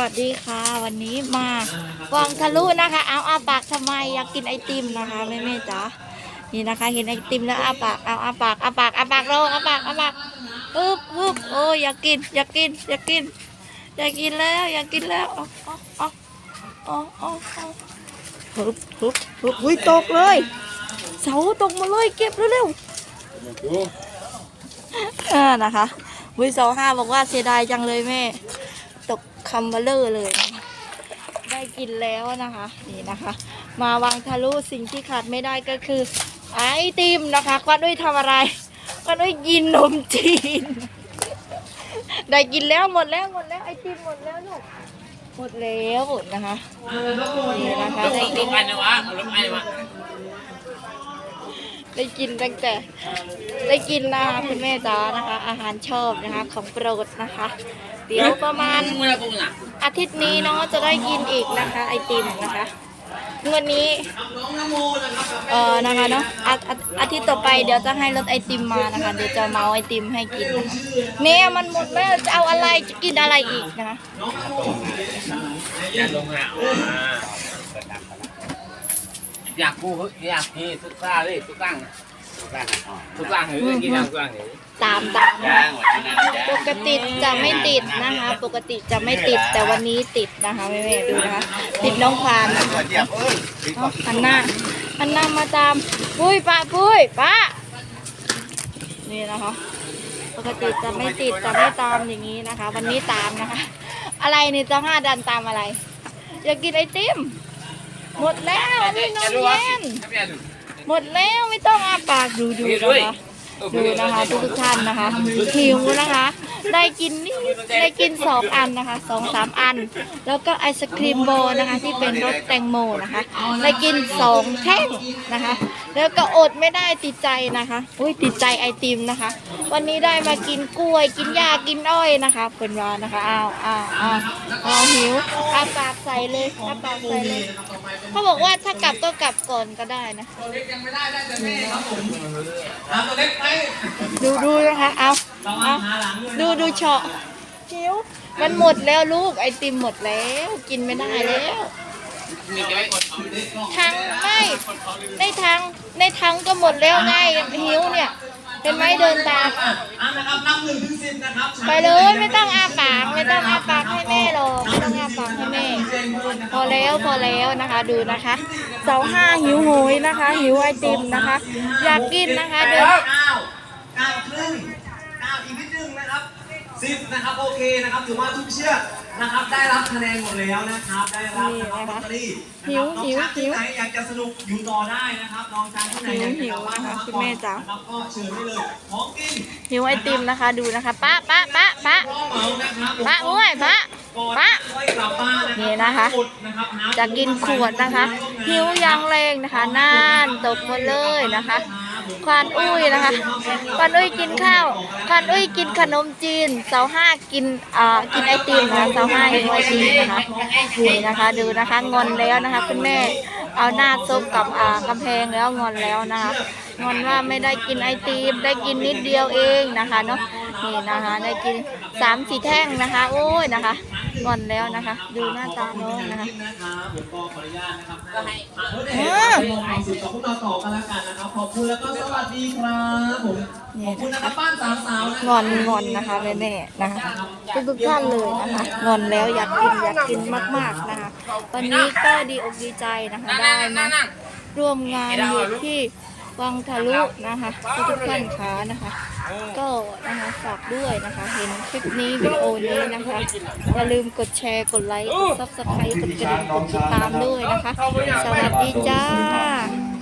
วัสดีค่ะ วันนี้มาวังทะลุนะคะ เอาอาปากทำไมอยากกินไอติมนะคะแม่แม่ๆจ๋านี่นะคะ เห็นไอติมแล้วอาปากเอาอาปากอาปากอาปากลงอาปากอาปากฮึบฮึบโอ้ยอยากกินอยากกินอยากกินอยากกินแล้วอยากกินแล้วอ๋ออ๋ออ๋ออ๋ออ๋อฮึบฮึบฮึบอุ้ยตกเลย เสาตกมาเลยเก็บเร็วๆอ่านะคะวิสองห้าบอกว่าเสียดายจังเลยแม่ตก คำเบลเลอร์เลยนะคะได้กินแล้วนะคะ นี่นะคะ มาวางทะลุสิ่งที่ขาดไม่ได้ก็คือ ไอติมนะคะควันด้วยทำอะไรควันด้วยกินนมจีน ได้กินแล้วหมดแล้วหมดแล้วไอติมหมดแล้วลูกหมดแล้วนะคะนี่นะคะได้กินไปนะวะรถไปวะ ได้กินตั้งแต่ได้กินนะคะคุณแม่จ๋านะคะ อาหารชอบนะคะของโปรดนะคะ เดี๋ยวประมาณอาทิตย์นี้เนาะจะได้กินอีกนะคะ ไอติมนะคะวันนี้เออนะคะเนาะอาอาทิตย์ต่อไปเดี๋ยวจะให้รถไอติมมานะคะเดี๋ยวจะเมาไอติมให้กินเนี่ยมันหมดแล้วจะเอาอะไรจะกินอะไรอีกนะคะ อยากลงหาอยากกูอยากพี่ทุกซ่าเลยทุกตั้งทุกตั้งเฮ้ยกินทุกตั้งเฮ้ยตามตามปกติจะไม่ติดนะคะ ปกติจะไม่ติดแต่วันนี้ติดนะคะแม่ๆดูนะคะติดน้องควานนะคะอันหน้าหันหน้ามาตามปุ้ยป้าปุ้ยป้านี่นะคะ ปกติจะไม่ติดจะไม่ตามอย่างนี้นะคะ วันนี้ตามนะคะ อะไรนี่จะห้าดันตามอะไร อยากกินไอติม หมดแล้วอันนี้นมเย็นหมดแล้วไม่ต้องอาปากดูดูนะคะดูนะคะทุกทุกๆท่านนะคะหิวนะคะ ได้กินนี่ได้กินสองอันนะคะสองสามอัน แล้วก็ไอศครีมโบนะคะ ที่เป็นรสแตงโมนะคะ ได้กินสองแท่งนะคะ แล้วก็อดไม่ได้ติดใจนะคะ อุ้ยติดใจไอติมนะคะ วันนี้ได้มากินกล้วย กินหญ้ากินอ้อยนะคะเป็นว่านะคะอ้าวอ้าวอ้าวอ้าวหิวอาปากใส่เลยอาปากใส่เลยเขาบอกว่าถ้ากลับก็กลับก่อนก็ได้นะตัวเล็กยังไม่ได้ได้จนนี้ตัวเล็กไปดูดูนะคะเอาเอาดูดูเฉาะหิวมันหมดแล้วลูกไอติมหมดแล้ว กินไม่ได้แล้วทังไม่ในทังในทังก็หมดแล้วไงหิวเนี่ย เห็นไหมเดินตามอะนะครับนับหนึ่งถึงสิบนะครับไปเลยไม่ต้องอาปากไม่ต้องอาปากให้แม่หรอกไม่ต้องอาปากให้แม่ พอแล้วพอแล้วนะคะดูนะคะเสาห้าหิวโหยนะคะ หิวไอติมนะคะ อยากกินนะคะเดินเก้าเก้าครึ่งเก้าอีกนิดนึงนะครับ สิบนะครับโอเคนะครับถือว่าทุกเชือกนะครับ ได้รับคะแนนหมดแล้วนะครับ ได้รับนะครับลอตเตอรี่นะครับน้องช้างที่ไหนอยากจะสนุกอยู่ต่อได้นะครับน้องช้างที่ไหนอยากจะกลับบ้านพักผ่อนนะครับก็เชิญได้เลยของกินหิวไอติมนะคะดูนะคะป้าป้าป้าป้าพ่อเหมานะครับป้าอุ้ยป้าป้าค่อยกลับบ้านนะครับนี่นะคะหมดนะครับหาจะกินขวดนะคะหิวยังแรงนะคะน่านตกหมดเลยนะคะ ควานอุ้ยนะคะ ควานอุ้ยกินข้าว ควานอุ้ยกินขนมจีน เสาห้ากินอ่ากินไอติมนะคะเสาห้ากินไอติมนะคะนี่นะคะ ดูนะคะงอนแล้วนะคะคุณแม่เอาหน้าซบกับอ่ากำแพงแล้วงอนแล้วนะคะงอนว่าไม่ได้กินไอติมได้กินนิดเดียวเองนะคะเนาะ นี่นะคะได้กินสามสี่แท่งนะคะ โอ้ยนะคะงอนแล้วนะคะ ดูหน้าตาน้องนะคะนะครับผมก็ขออนุญาตนะครับก็ให้เออความสุขกับพวกเราต่อกันแล้วกันนะครับขอบคุณแล้วก็สวัสดีครับผมขอบคุณนะครับบ้านสามสาวนะงอนงอนนะคะแม่แม่ๆนะคะทุกทุกๆท่านเลยนะคะงอนแล้วอยากกินอยากกินมาก ๆนะคะ วันนี้ก็ดีอกดีใจนะคะนั่งได้นั่งมานั่งร่วมงานอยู่ที่ วังทะลุนะคะทุกท่านคะนะคะ ก็นะคะฝากด้วยนะคะ เห็นคลิปนี้วิดีโอนี้นะคะอย่าลืมกดแชร์กดไลค์กดซับสไครต์กดกระดิ่งกดติดตามด้วยนะคะ สวัสดีจ้า